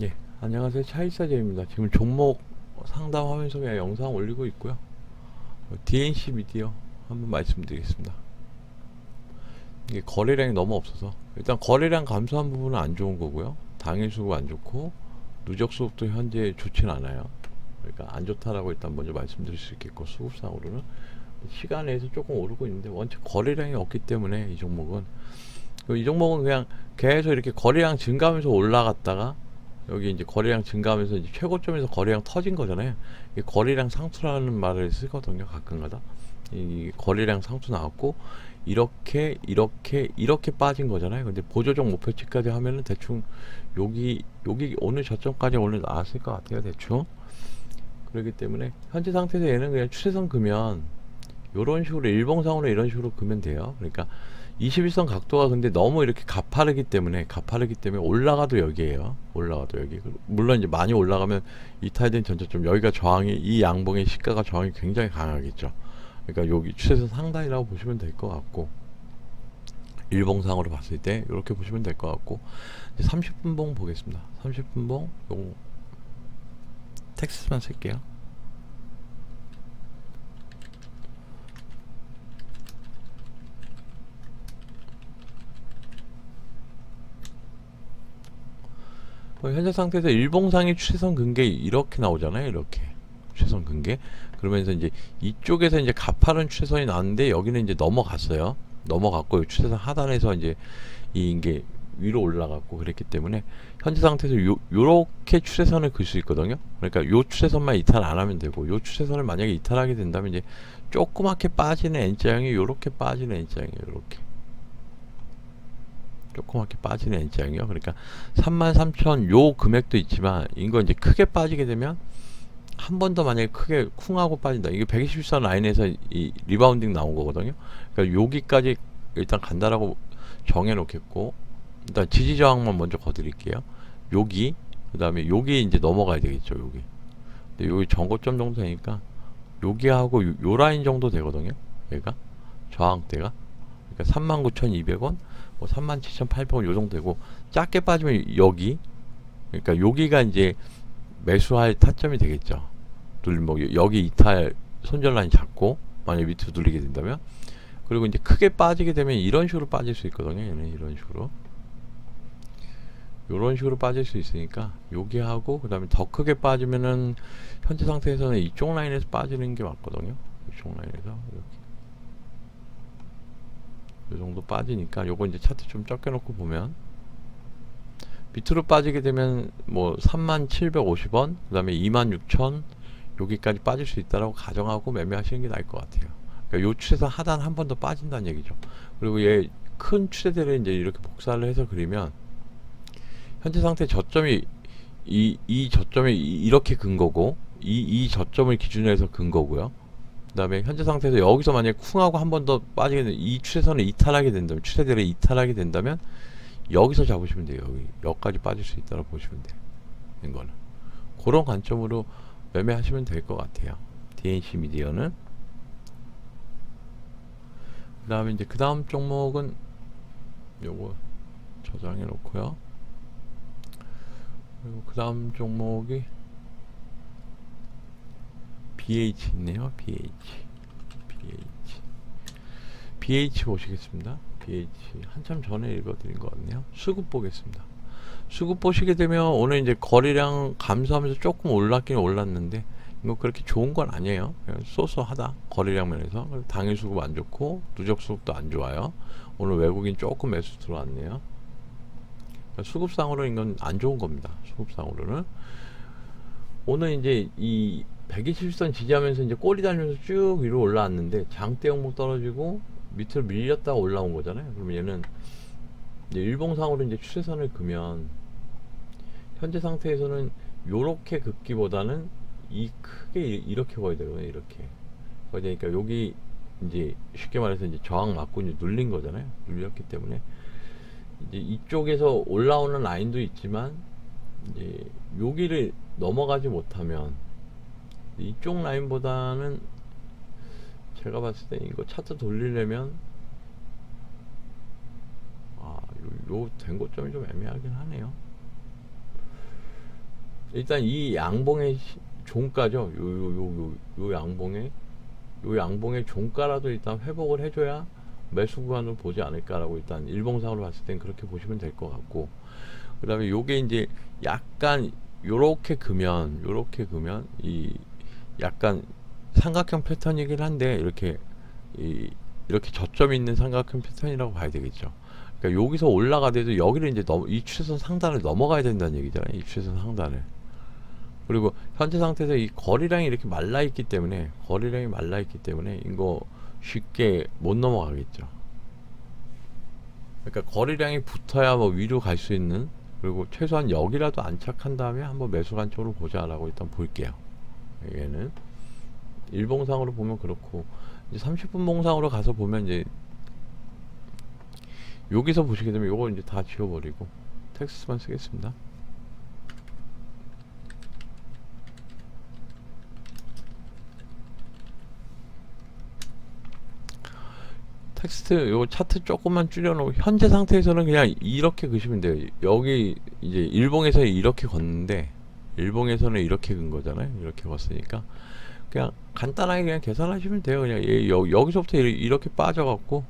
예, 안녕하세요. 차이사제입니다. 지금 종목 상담하면서 그냥 영상 올리고 있고요. 어, DNC 미디어 한번 말씀드리겠습니다. 이게 거래량이 너무 없어서 일단 거래량 감소한 부분은 안 좋은 거고요. 당일 수급 안 좋고 누적 수급도 현재 좋진 않아요. 그러니까 안 좋다라고 일단 먼저 말씀드릴 수 있겠고 수급상으로는 시간에서 조금 오르고 있는데 원체 거래량이 없기 때문에 이 종목은 이 종목은 그냥 계속 이렇게 거래량 증가하면서 올라갔다가 여기 이제 거래량 증가하면서 이제 최고점에서 거래량 터진 거잖아요. 이 거래량 상투라는 말을 쓰거든요. 가끔가다. 이 거래량 상투 나왔고 이렇게 이렇게 이렇게 빠진 거잖아요. 근데 보조적 목표치까지 하면은 대충 여기 여기 오늘 저점까지 오늘 나왔을 것 같아요. 대충. 그렇기 때문에 현재 상태에서 얘는 그냥 추세선 그면 요런 식으로 일봉상으로 이런 식으로 그면 돼요. 그러니까 21선 각도가 근데 너무 이렇게 가파르기 때문에 가파르기 때문에 올라가도 여기에요. 올라가도 여기. 물론 이제 많이 올라가면 이탈된 전저점 여기가 저항이 이 양봉의 시가가 저항이 굉장히 강하겠죠. 그러니까 여기 추세선 상단이라고 보시면 될 것 같고 일봉상으로 봤을 때 이렇게 보시면 될 것 같고 이제 30분봉 보겠습니다. 30분봉 요거 텍스트만 쓸게요. 현재 상태에서 일봉상의 추세선 근개 이렇게 나오잖아요. 이렇게 추세선 근개. 그러면서 이제 이쪽에서 이제 가파른 추세선이 나왔는데 여기는 이제 넘어갔어요. 넘어갔고 이 추세선 하단에서 이제 이 이게 위로 올라갔고 그랬기 때문에 현재 상태에서 요 요렇게 추세선을 그수 있거든요. 그러니까 요 추세선만 이탈 안 하면 되고 요 추세선을 만약에 이탈하게 된다면 이제 조그맣게 빠지는 N자형이 요렇게 빠지는 N자형이에요. 요렇게. 조그맣게 빠지는 N자형이요. 그러니까 33,000 요 금액도 있지만 이거 이제 크게 빠지게 되면 한 번 더 만약에 크게 쿵 하고 빠진다. 이게 124 라인에서 이 리바운딩 나온 거거든요. 그러니까 여기까지 일단 간다라고 정해 놓겠고 일단 지지 저항만 먼저 거 드릴게요. 여기 그다음에 여기 이제 넘어가야 되겠죠. 여기. 근데 여기 전고점 정도 되니까 여기하고 요, 요 라인 정도 되거든요. 얘가 저항대가 그러니까 39,200원 뭐 37,800원 요 정도 되고 작게 빠지면 여기 그러니까 여기가 이제 매수할 타점이 되겠죠. 눌림 뭐 여기 이탈 손절 라인 잡고 만약 밑으로 눌리게 된다면 그리고 이제 크게 빠지게 되면 이런 식으로 빠질 수 있거든요. 얘는 이런 식으로 이런 식으로 빠질 수 있으니까 여기 하고 그 다음에 더 크게 빠지면은 현재 상태에서는 이쪽 라인에서 빠지는 게 맞거든요. 이쪽 라인에서 이렇게 이 정도 빠지니까 요거 이제 차트 좀 적게 놓고 보면 밑으로 빠지게 되면 뭐 3750원 그 다음에 26000 여기까지 빠질 수 있다라고 가정하고 매매하시는 게 나을 것 같아요. 그러니까 요 추세선 하단 한 번 더 빠진다는 얘기죠. 그리고 얘 큰 추세대를 이제 이렇게 복사를 해서 그리면 현재 상태 저점이 이, 이 저점이 이- 이렇게 근 거고 이, 이 저점을 기준으로 해서 근 거고요. 그 다음에 현재 상태에서 여기서 만약에 쿵하고 한 번 더 빠지게 되면 이 추세선을 이탈하게 된다면 추세대를 이탈하게 된다면 여기서 잡으시면 돼요. 여기 여기까지 빠질 수 있다고 보시면 돼요. 이거는 그런 관점으로 매매하시면 될 것 같아요. DNC 미디어는 그 다음에 이제 그 다음 종목은 요거 저장해 놓고요. 그리고 그 다음 종목이 BH 있네요. BH. BH. BH 보시겠습니다. BH 한참 전에 읽어드린 것 같네요. 수급 보겠습니다. 수급 보시게 되면 오늘 이제 거래량 감소하면서 조금 올랐긴 올랐는데 이거 그렇게 좋은 건 아니에요. 그냥 쏘쏘하다 거래량 면에서 당일 수급 안 좋고 누적 수급도 안 좋아요. 오늘 외국인 조금 매수 들어왔네요. 그러니까 수급상으로는 이건 안 좋은 겁니다. 수급상으로는 오늘 이제 이 120선 지지하면서 이제 꼬리 달면서 쭉 위로 올라왔는데 장대 종목 떨어지고 밑으로 밀렸다가 올라온 거잖아요. 그러면 얘는 이제 일봉상으로 이제 추세선을 그면 현재 상태에서는 요렇게 긋기보다는 이 크게 이- 이렇게 보야 되거든요. 이렇게 되니까 여기 이제 쉽게 말해서 이제 저항 맞고 이제 눌린 거잖아요. 눌렸기 때문에 이제 이쪽에서 올라오는 라인도 있지만 이제 여기를 넘어가지 못하면 이쪽 라인보다는 제가 봤을 때 이거 차트 돌리려면 아, 요, 요 된고점이 좀 애매하긴 하네요. 일단 이 양봉의 시- 종가죠. 요 요 요 요 요 양봉의 요 양봉의 종가라도 일단 회복을 해줘야 매수 구간을 보지 않을까라고 일단 일봉상으로 봤을 땐 그렇게 보시면 될 것 같고 그 다음에 요게 이제 약간 요렇게 그면 요렇게 그면 이 약간 삼각형 패턴이긴 한데 이렇게 이 이렇게 저점 있는 삼각형 패턴이라고 봐야 되겠죠. 그러니까 여기서 올라가더라도 여기를 이제 넘, 이 추세선 상단을 넘어가야 된다는 얘기잖아요. 이 추세선 상단을. 그리고 현재 상태에서 이 거리량이 이렇게 말라 있기 때문에 거리량이 말라 있기 때문에 이거 쉽게 못 넘어가겠죠. 그러니까 거리량이 붙어야 뭐 위로 갈 수 있는 그리고 최소한 여기라도 안착한 다음에 한번 매수관 쪽으로 보자라고 일단 볼게요. 얘는 일봉상으로 보면 그렇고 이제 30분 봉상으로 가서 보면 이제 여기서 보시게 되면 요거 이제 다 지워버리고 텍스트만 쓰겠습니다. 텍스트 요 차트 조금만 줄여놓고 현재 상태에서는 그냥 이렇게 그시면 돼요. 여기 이제 일봉에서 이렇게 걷는데 일봉에서는 이렇게 근 거잖아요. 이렇게 걷으니까 그냥 간단하게 그냥 계산하시면 돼요. 그냥 얘 여, 여기서부터 이- 이렇게 빠져갖고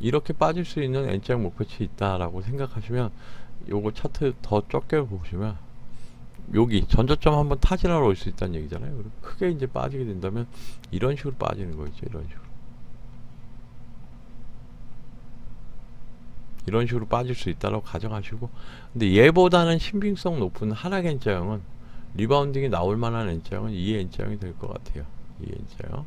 이렇게 빠질 수 있는 N자형 목표치 있다라고 생각하시면 요거 차트 더 적게 보시면 여기 전저점 한번 타진하러 올 수 있다는 얘기잖아요. 크게 이제 빠지게 된다면 이런 식으로 빠지는 거겠죠. 이런 식으로. 이런 식으로 빠질 수 있다고 가정하시고 근데 얘보다는 신빙성 높은 하락 N자형은 리바운딩이 나올 만한 N자형은 이 N자형이 될 것 같아요. 이 N자형.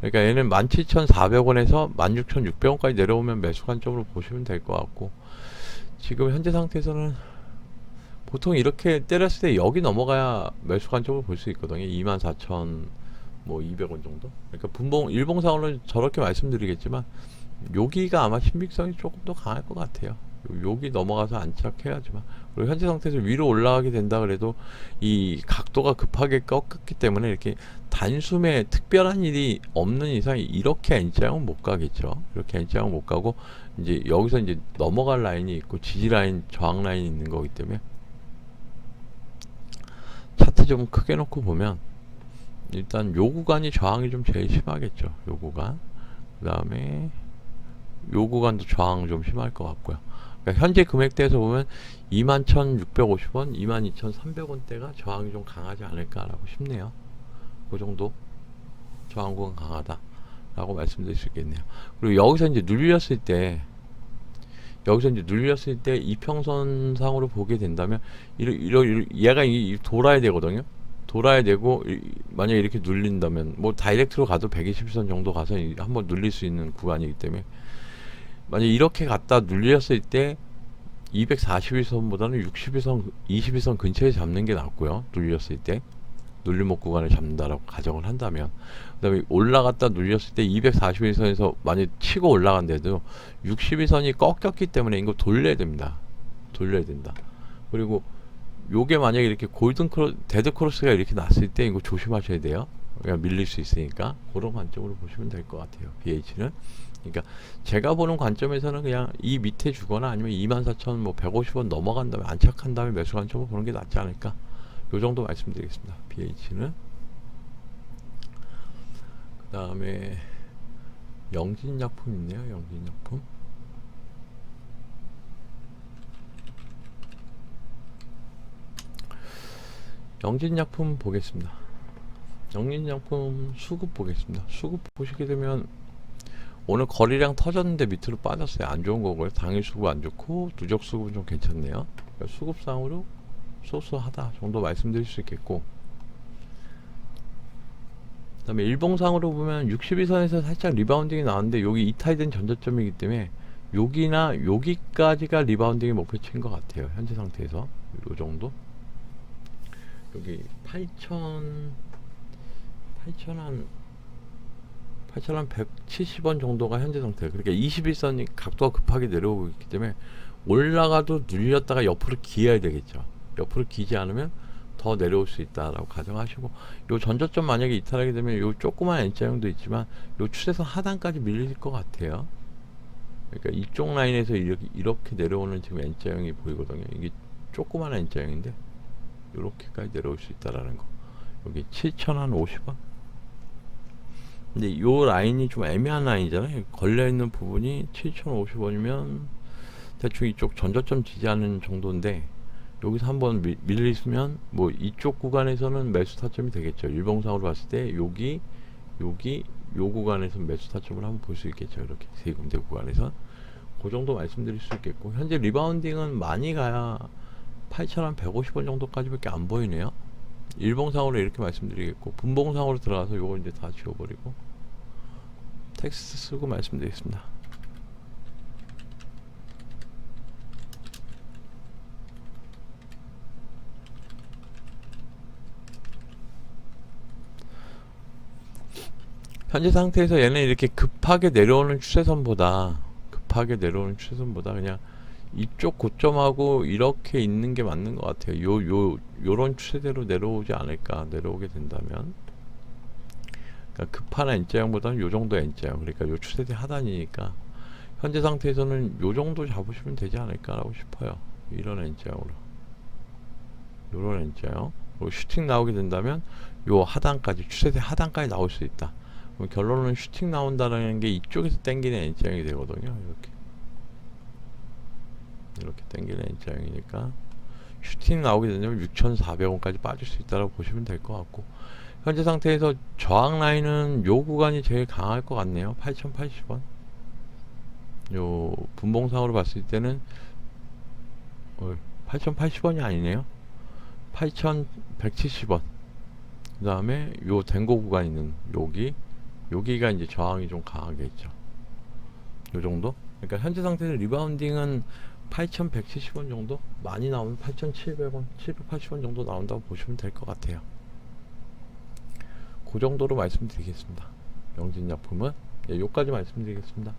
그러니까 얘는 17,400원에서 16,600원까지 내려오면 매수 관점으로 보시면 될 것 같고 지금 현재 상태에서는 보통 이렇게 때렸을 때 여기 넘어가야 매수 관점으로 볼수 있거든요. 24,000 뭐 200원 정도. 그러니까 분봉 일봉상으로는 저렇게 말씀드리겠지만 여기가 아마 신빙성이 조금 더 강할 것 같아요. 요- 여기 넘어가서 안착해야지만 그리고 현재 상태에서 위로 올라가게 된다 그래도 이 각도가 급하게 꺾였기 때문에 이렇게 단숨에 특별한 일이 없는 이상 이렇게 N자형은 못 가겠죠. 이렇게 N자형은 못 가고 이제 여기서 이제 넘어갈 라인이 있고 지지 라인, 저항 라인이 있는 거기 때문에 차트 좀 크게 놓고 보면 일단 요 구간이 저항이 좀 제일 심하겠죠. 요 구간. 그 다음에 요 구간도 저항 좀 심할 것 같고요. 그러니까 현재 금액대에서 보면 21,650원, 22,300원대가 저항이 좀 강하지 않을까라고 싶네요. 그 정도 저항 구간 강하다라고 말씀드릴 수 있겠네요. 그리고 여기서 이제 눌렸을 때 여기서 이제 눌렸을 때 이평선 상으로 보게 된다면 이러, 이러, 이러 얘가 이, 이 돌아야 되거든요. 돌아야 되고 이- 만약에 이렇게 눌린다면 뭐 다이렉트로 가도 120선 정도 가서 이- 한번 눌릴 수 있는 구간이기 때문에 만약에 이렇게 갔다 눌렸을 때 241선보다는 61선, 21선 근처에 잡는 게 낫고요. 눌렸을 때 눌림목 구간을 잡는다라고 가정을 한다면 그다음에 올라갔다 눌렸을 때 241선에서 만약 치고 올라간데도 61선이 꺾였기 때문에 이거 돌려야 됩니다. 돌려야 된다. 그리고 요게 만약에 이렇게 골든 크로 데드 크로스가 이렇게 났을 때 이거 조심하셔야 돼요. 그냥 밀릴 수 있으니까 그런 관점으로 보시면 될 것 같아요. BH는 그러니까 제가 보는 관점에서는 그냥 이 밑에 주거나 아니면 24,000 뭐 150원 넘어간 다음에 안착한 다음에 매수 관점으로 보는 게 낫지 않을까. 요 정도 말씀드리겠습니다. BH는 그다음에 영진약품 있네요. 영진약품. 영진약품 보겠습니다. 영진약품 수급 보겠습니다. 수급 보시게 되면 오늘 거리량 터졌는데 밑으로 빠졌어요. 안 좋은 거고요. 당일 수급 안 좋고 누적 수급은 좀 괜찮네요. 그러니까 수급상으로 소소하다 정도 말씀드릴 수 있겠고 그 다음에 일봉상으로 보면 62선에서 살짝 리바운딩이 나왔는데 여기 이탈된 전저점이기 때문에 여기나 여기까지가 리바운딩의 목표치인 것 같아요. 현재 상태에서 요 정도 여기 8,000 8,000한 8,000한 170원 정도가 현재 상태. 그러니까 21선이 각도가 급하게 내려오고 있기 때문에 올라가도 눌렸다가 옆으로 기어야 되겠죠. 옆으로 기지 않으면 더 내려올 수 있다라고 가정하시고 요 전저점 만약에 이탈하게 되면 요 조그만 N자형도 있지만 요 추세선 하단까지 밀릴 것 같아요. 그러니까 이쪽 라인에서 이렇게, 이렇게 내려오는 지금 N자형이 보이거든요. 이게 조그만 N자형인데 이렇게까지 내려올 수 있다라는 거. 여기 7,050원. 근데 요 라인이 좀 애매한 라인이잖아요. 걸려 있는 부분이 7,050원이면 대충 이쪽 전저점 지지하는 정도인데 여기서 한번 밀- 밀리면 뭐 이쪽 구간에서는 매수 타점이 되겠죠. 일봉상으로 봤을 때 여기 여기 요 구간에서 매수 타점을 한번 볼 수 있겠죠. 이렇게 세 군데 구간에서 그 정도 말씀드릴 수 있겠고 현재 리바운딩은 많이 가야 8,150원 정도까지밖에 안 보이네요. 일봉상으로 이렇게 말씀드리겠고 분봉상으로 들어가서 요거 이제 다 지워버리고 텍스트 쓰고 말씀드리겠습니다. 현재 상태에서 얘는 이렇게 급하게 내려오는 추세선보다 급하게 내려오는 추세선보다 그냥 이쪽 고점하고 이렇게 있는 게 맞는 것 같아요. 요, 요, 요런 추세대로 내려오지 않을까, 내려오게 된다면. 그러니까 급한 N자형보다는 요 정도 N자형. 그러니까 요 추세대 하단이니까. 현재 상태에서는 요 정도 잡으시면 되지 않을까라고 싶어요. 이런 N자형으로. 요런 N자형. 그리고 슈팅 나오게 된다면 요 하단까지, 추세대 하단까지 나올 수 있다. 결론은 슈팅 나온다는 게 이쪽에서 땡기는 N자형이 되거든요. 이렇게. 이렇게 땡기는 N자형이니까 슈팅 나오게 되면 6,400원까지 빠질 수 있다고 보시면 될 것 같고 현재 상태에서 저항 라인은 요 구간이 제일 강할 것 같네요. 8,080원. 요 분봉상으로 봤을 때는 어, 8,080원이 아니네요. 8,170원. 그 다음에 요 댕고 구간 있는 여기 여기가 이제 저항이 좀 강하겠죠. 요 정도? 그러니까 현재 상태에서 리바운딩은 8,170원 정도 많이 나오면 8,700원, 780원 정도 나온다고 보시면 될 것 같아요. 그 정도로 말씀드리겠습니다. 명진약품은 예, 여기까지 말씀드리겠습니다.